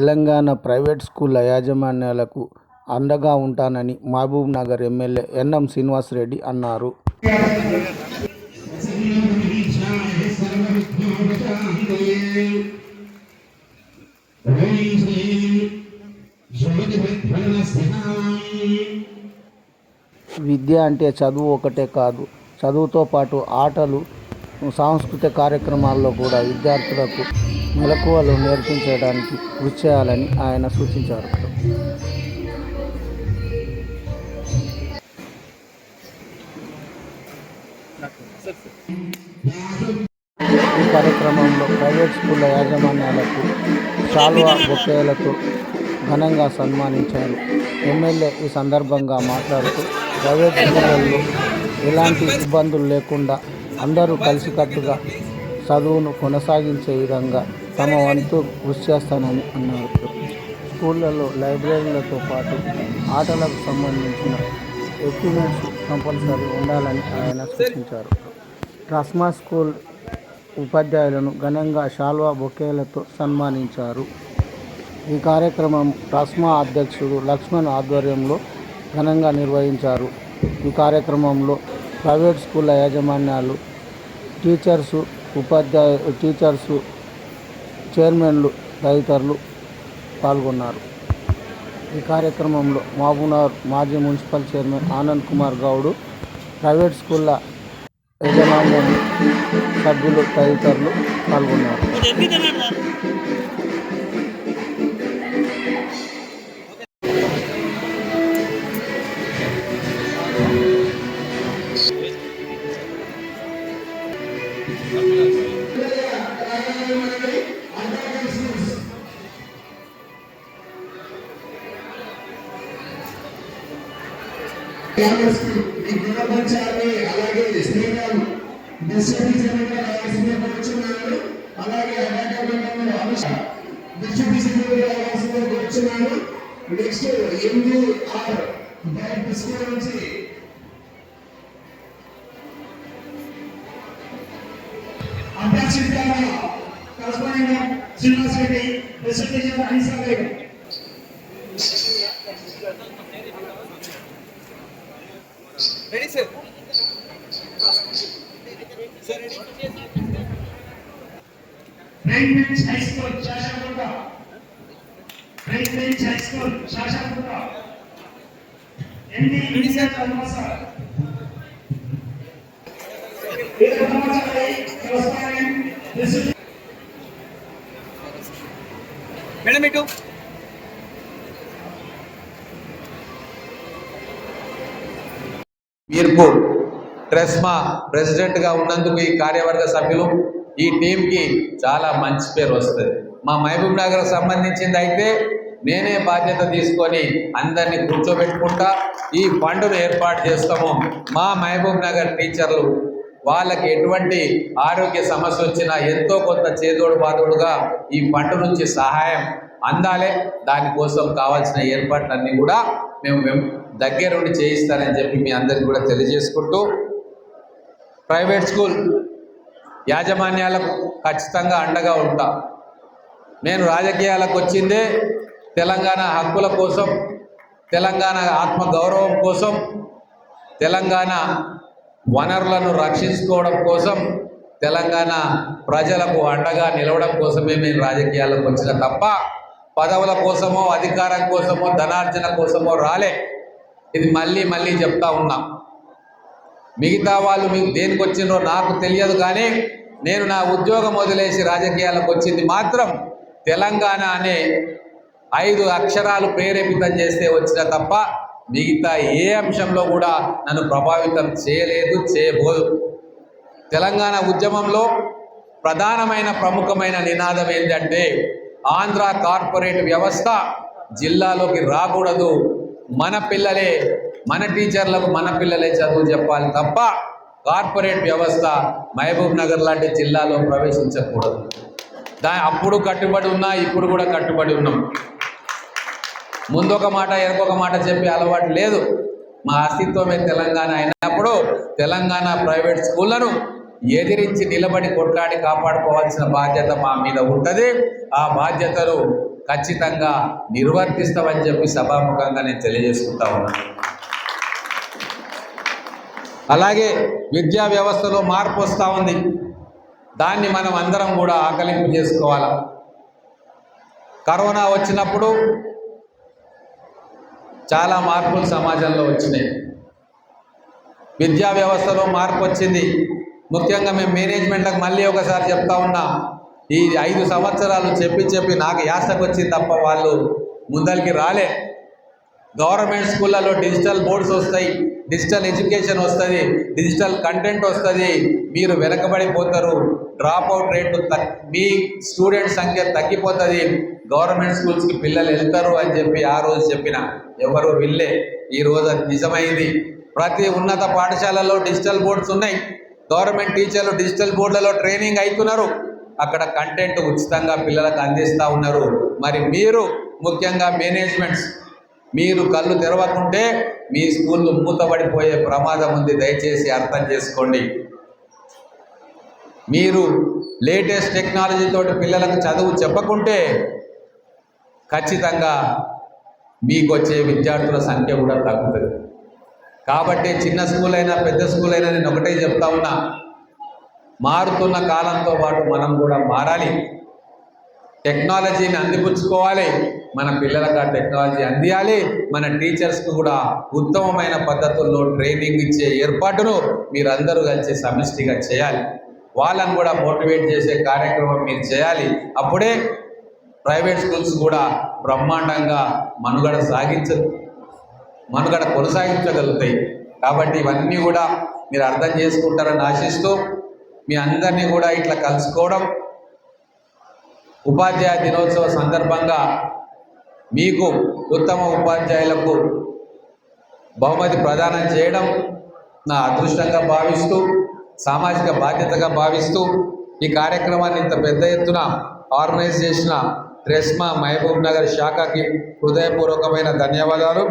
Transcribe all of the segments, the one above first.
Telangana private స్కూళ్ళ యాజమాన్యాలకు అండగా ఉంటానని మహబూబ్ నగర్ ఎమ్మెల్యే ఎన్ఎం శ్రీనివాసరెడ్డి అన్నారు. విద్య అంటే చదువు ఒకటే కాదు చదువుతో పాటు ఆటలు సాంస్కృతిక కార్యక్రమాల్లో కూడా విద్యార్థులకు మెలకువలు నేర్పించడానికి కృషి చేయాలని ఆయన సూచించారు. ఈ కార్యక్రమంలో ప్రైవేట్ స్కూళ్ళ యాజమాన్యాలకు శాల్వా బొకేలతో ఘనంగా సన్మానించారు. ఎమ్మెల్యే ఈ సందర్భంగా మాట్లాడుతూ ప్రైవేట్ స్కూళ్ళల్లో ఎలాంటి ఇబ్బందులు లేకుండా అందరూ కలిసికట్టుగా చదువును కొనసాగించే విధంగా తమ వంతు కృషి చేస్తానని అన్నారు. స్కూళ్ళలో లైబ్రరీలతో పాటు ఆటలకు సంబంధించిన ఎక్విప్మెంట్స్ కంపల్సరీ ఉండాలని ఆయన సూచించారు. రస్మా స్కూల్ ఉపాధ్యాయులను ఘనంగా శాల్వా బొకేలతో సన్మానించారు. ఈ కార్యక్రమం రస్మా అధ్యక్షుడు లక్ష్మణ్ ఆధ్వర్యంలో ఘనంగా నిర్వహించారు. ఈ కార్యక్రమంలో ప్రైవేట్ స్కూళ్ళ యాజమాన్యాలు టీచర్సు ఉపాధ్యాయ టీచర్సు చైర్మన్లు తదితరులు పాల్గొన్నారు. ఈ కార్యక్రమంలో మహబూబ్నగర్ మాజీ municipal chairman Anand Kumar Goud private స్కూళ్ళ యజమానులు సభ్యులు తదితరులు పాల్గొన్నారు. ఈ గుణపంచాన్ని అలాగే స్నేహాలు డిస్ట్రిబ్యూషన్ రావాల్సిందే కూర్చున్నాను అలాగే అనాటంలో అంశ డిస్ట్రిబ్యూషన్ రావాల్సిందే కూర్చున్నాను నెక్స్ట్ ఎనిమిది ఆర్ బయట స్కూల్ నుంచి అభ్యర్థిగా కరస్పాండెంట్ శ్రీనివాస్ రెడ్డి డిస్ట్రిబ్యూషన్ అనిసా గారు ready sir bench high school right bench high school శాశాపుర ఎన్ని కరస్పాండెంట్ దిస్ ఇస్ మేడం ఇటు. మీర్పూర్. ట్రెస్మా ప్రెసిడెంట్గా ఉన్నందుకు ఈ కార్యవర్గ సభ్యులు ఈ టీంకి చాలా మంచి పేరు వస్తుంది. మా మహబూబ్ నగర్ సంబంధించింది అయితే నేనే బాధ్యత తీసుకొని అందరినీ కూర్చోబెట్టుకుంటా ఈ ఫండ్ను ఏర్పాటు చేస్తాము. మా మహబూబ్ నగర్ టీచర్లు వాళ్ళకి ఎటువంటి ఆరోగ్య సమస్య వచ్చినా ఎంతో కొంత చేదోడు బాదోడుగా ఈ ఫండ్ నుంచి సహాయం అందాలే. దానికోసం కావాల్సిన ఏర్పాట్లన్నీ కూడా మేము మేము దగ్గరుండి చేయిస్తానని చెప్పి మీ అందరికీ కూడా తెలియజేసుకుంటూ ప్రైవేట్ స్కూల్ యాజమాన్యాలకు ఖచ్చితంగా అండగా ఉంటా. నేను రాజకీయాలకు వచ్చిందే తెలంగాణ హక్కుల కోసం తెలంగాణ ఆత్మ గౌరవం కోసం తెలంగాణ వనరులను రక్షించుకోవడం కోసం తెలంగాణ ప్రజలకు అండగా నిలవడం కోసమే మేము రాజకీయాలకు వచ్చిన తప్ప పదవుల కోసమో అధికారం కోసమో ధనార్జన కోసమో రాలే. ఇది మళ్ళీ మళ్ళీ చెప్తా ఉన్నాం. మిగతా వాళ్ళు మీకు దేనికి వచ్చిందో నాకు తెలియదు కానీ నేను నా ఉద్యోగం వదిలేసి రాజకీయాలకు వచ్చింది మాత్రం తెలంగాణ అనే ఐదు అక్షరాలు ప్రేరేపితం చేస్తే వచ్చిన తప్ప మిగతా ఏ అంశంలో కూడా నన్ను ప్రభావితం చేయలేదు చేయబోదు. తెలంగాణ ఉద్యమంలో ప్రధానమైన ప్రముఖమైన నినాదం ఏంటంటే ఆంధ్ర కార్పొరేట్ వ్యవస్థ జిల్లాలోకి రాకూడదు. మన పిల్లలే మన టీచర్లకు మన పిల్లలే చదువు చెప్పాలి తప్ప కార్పొరేట్ వ్యవస్థ మహబూబ్ నగర్ లాంటి జిల్లాలో ప్రవేశించకూడదు. దా అప్పుడు కట్టుబడి ఉన్నా ఇప్పుడు కూడా కట్టుబడి ఉన్నాం. ముందొక మాట ఎరకొక మాట చెప్పే అలవాటు లేదు. మా అస్తిత్వమే తెలంగాణ అయినప్పుడు తెలంగాణ ప్రైవేట్ స్కూళ్ళను ఎదిరించి నిలబడి కొట్లాడి కాపాడుకోవాల్సిన బాధ్యత మా మీద ఉంటుంది. ఆ బాధ్యతను ఖచ్చితంగా నిర్వర్తిస్తామని చెప్పి సభాముఖంగా నేను తెలియజేసుకుంటా ఉన్నాను. అలాగే విద్యా వ్యవస్థలో మార్పు వస్తూ ఉంది. దాన్ని మనం అందరం కూడా ఆకలింపు చేసుకోవాలి? కరోనా వచ్చినప్పుడు చాలా మార్పులు సమాజంలో వచ్చినాయి. విద్యా వ్యవస్థలో మార్పు వచ్చింది. ముఖ్యంగా మేము మేనేజ్మెంట్లకు మళ్ళీ ఒకసారి చెప్తా ఉన్నా ఈ ఐదు సంవత్సరాలు చెప్పి చెప్పి నాకు యాసకు వచ్చింది తప్ప వాళ్ళు ముందరికి రాలే. గవర్నమెంట్ స్కూళ్ళలో డిజిటల్ బోర్డ్స్ వస్తాయి డిజిటల్ ఎడ్యుకేషన్ వస్తుంది డిజిటల్ కంటెంట్ వస్తుంది మీరు వెనకబడిపోతారు డ్రాప్ అవుట్ రేటు తగ్ మీ స్టూడెంట్ సంఖ్య తగ్గిపోతుంది గవర్నమెంట్ స్కూల్స్కి పిల్లలు వెళ్తారు అని చెప్పి ఆ రోజు చెప్పిన ఎవరు వెళ్ళే ఈ రోజు అది నిజమైంది. ప్రతి ఉన్నత పాఠశాలలో డిజిటల్ బోర్డ్స్ ఉన్నాయి. గవర్నమెంట్ టీచర్లు డిజిటల్ బోర్డులలో ట్రైనింగ్ అవుతున్నారు అక్కడ కంటెంట్ ఉచితంగా పిల్లలకు అందిస్తూ ఉన్నారు. మరి మీరు ముఖ్యంగా మేనేజ్మెంట్స్ మీరు కళ్ళు తెరవకుంటే మీ స్కూళ్ళు మూతపడిపోయే ప్రమాదం ఉంది దయచేసి అర్థం చేసుకోండి. మీరు లేటెస్ట్ టెక్నాలజీ తోటి పిల్లలకు చదువు చెప్పకుంటే ఖచ్చితంగా మీకు వచ్చే విద్యార్థుల సంఖ్య కూడా తగ్గుతుంది. కాబట్టి చిన్న స్కూల్ అయినా పెద్ద స్కూల్ అయినా నేను ఒకటే చెప్తా ఉన్నా మారుతున్న కాలంతో పాటు మనం కూడా మారాలి. టెక్నాలజీని అందిపుచ్చుకోవాలి. మన పిల్లలకు ఆ టెక్నాలజీ అందియాలి. మన టీచర్స్కు కూడా ఉత్తమమైన పద్ధతుల్లో ట్రైనింగ్ ఇచ్చే ఏర్పాటును మీరందరూ కలిసి సమిష్టిగా చేయాలి. వాళ్ళని కూడా మోటివేట్ చేసే కార్యక్రమం మీరు చేయాలి. అప్పుడే ప్రైవేట్ స్కూల్స్ కూడా బ్రహ్మాండంగా మనుగడ సాగించ మనుగడ కొనసాగించగలుగుతాయి. కాబట్టి ఇవన్నీ కూడా మీరు అర్థం చేసుకుంటారని ఆశిస్తూ మీ అందరినీ కూడా ఇట్లా కలుసుకోవడం. ఉపాధ్యాయ దినోత్సవ సందర్భంగా మీకు ఉత్తమ ఉపాధ్యాయులకు బహుమతి ప్రదానం చేయడం నా అదృష్టంగా భావిస్తూ సామాజిక బాధ్యతగా భావిస్తూ ఈ కార్యక్రమాన్ని ఇంత పెద్ద ఎత్తున ఆర్గనైజ్ చేసిన ట్రెస్మా మహబూబ్ నగర్ శాఖకి హృదయపూర్వకమైన ధన్యవాదాలు.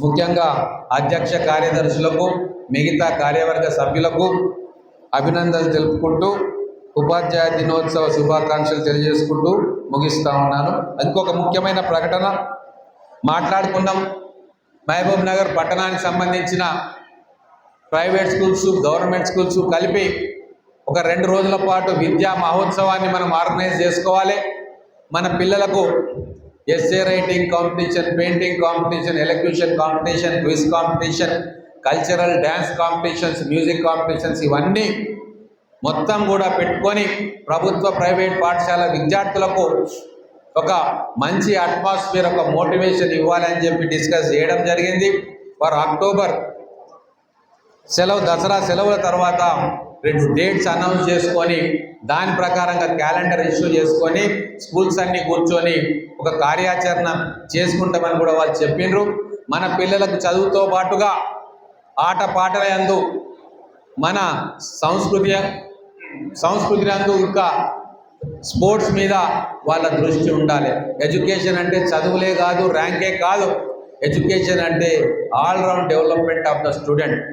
ముఖ్యంగా అధ్యక్ష కార్యదర్శులకు మిగతా కార్యవర్గ సభ్యులకు అభినందనలు తెలుపుకుంటూ ఉపాధ్యాయ దినోత్సవ శుభాకాంక్షలు తెలియజేసుకుంటూ ముగిస్తా ఉన్నాను. ఇంకొక ముఖ్యమైన ప్రకటన మాట్లాడుకున్నాం మహబూబ్ నగర్ పట్టణానికి సంబంధించిన ప్రైవేట్ స్కూల్స్ గవర్నమెంట్ స్కూల్స్ కలిపి ఒక రెండు రోజుల పాటు విద్యా మహోత్సవాన్ని మనం ఆర్గనైజ్ చేసుకోవాలి. మన పిల్లలకు essay writing competition painting competition elocution competition quiz competition cultural dance competitions music competitions ఇవన్నీ మొత్తం కూడా పెట్టుకొని ప్రభుత్వ ప్రైవేట్ పాఠశాల విద్యార్థులకు ఒక మంచి అట్మాస్ఫియర్ ఒక మోటివేషన్ ఇవ్వాలని చెప్పి డిస్కస్ చేయడం జరిగింది. వారు అక్టోబర్ సెలవు దసరా సెలవుల తర్వాత రెండు డేట్స్ అనౌన్స్ చేసుకొని దాని ప్రకారంగా క్యాలెండర్ ఇష్యూ చేసుకొని స్కూల్స్ అన్నీ కూర్చొని ఒక కార్యాచరణ చేసుకుంటామని కూడా వాళ్ళు చెప్పిండ్రు మన పిల్లలకు చదువుతో పాటుగా ఆట పాటల యందు మన సంస్కృతి సంస్కృతి ఇంకా స్పోర్ట్స్ మీద వాళ్ళ దృష్టి ఉండాలి. ఎడ్యుకేషన్ అంటే చదువులే కాదు ర్యాంకే కాదు. ఎడ్యుకేషన్ అంటే all round development of the student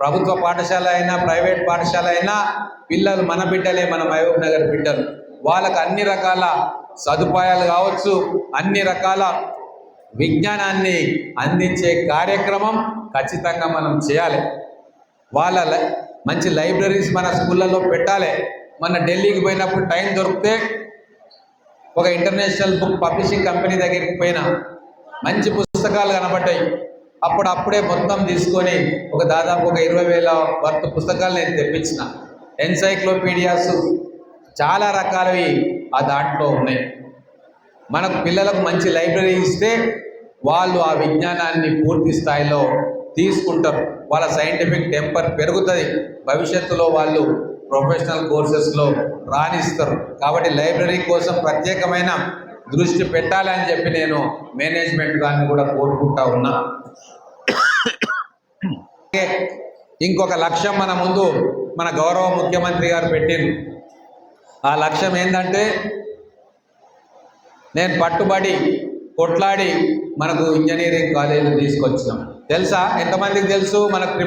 ప్రభుత్వ పాఠశాల అయినా ప్రైవేట్ పాఠశాల అయినా పిల్లలు మన బిడ్డలే మన మహబూబ్ నగర్ బిడ్డలు. వాళ్ళకు అన్ని రకాల సదుపాయాలు కావచ్చు అన్ని రకాల విజ్ఞానాన్ని అందించే కార్యక్రమం ఖచ్చితంగా మనం చేయాలి. వాళ్ళ మంచి లైబ్రరీస్ మన స్కూళ్ళలో పెట్టాలి. మన ఢిల్లీకి పోయినప్పుడు టైం దొరికితే ఒక ఇంటర్నేషనల్ బుక్ పబ్లిషింగ్ కంపెనీ దగ్గరికి పోయినా. మంచి పుస్తకాలు కనబడ్డాయి. అప్పుడప్పుడే మొత్తం తీసుకొని ఒక దాదాపు ఒక ఇరవై వేల వర్త్ పుస్తకాలు నేను తెప్పించిన. ఎన్సైక్లోపీడియాస్ చాలా రకాలవి ఆ దాంట్లో ఉన్నాయి. మనకు పిల్లలకు మంచి లైబ్రరీ ఇస్తే వాళ్ళు ఆ విజ్ఞానాన్ని పూర్తి స్థాయిలో తీసుకుంటారు. వాళ్ళ సైంటిఫిక్ టెంపర్ పెరుగుతుంది. భవిష్యత్తులో వాళ్ళు ప్రొఫెషనల్ కోర్సెస్లో రాణిస్తారు. కాబట్టి లైబ్రరీ కోసం ప్రత్యేకమైన దృష్టి పెట్టాలని చెప్పి నేను మేనేజ్మెంట్ గారిని కూడా కోరుకుంటా ఉన్నా. ఇంకొక లక్ష్యం మన ముందు మన గౌరవ ముఖ్యమంత్రి గారు పెట్టింది ఆ లక్ష్యం ఏంటంటే నేను పట్టుబడి కొట్లాడి మనకు ఇంజనీరింగ్ కాలేజీ తీసుకొచ్చినాం. తెలుసా? ఎంతమందికి తెలుసు? మనకు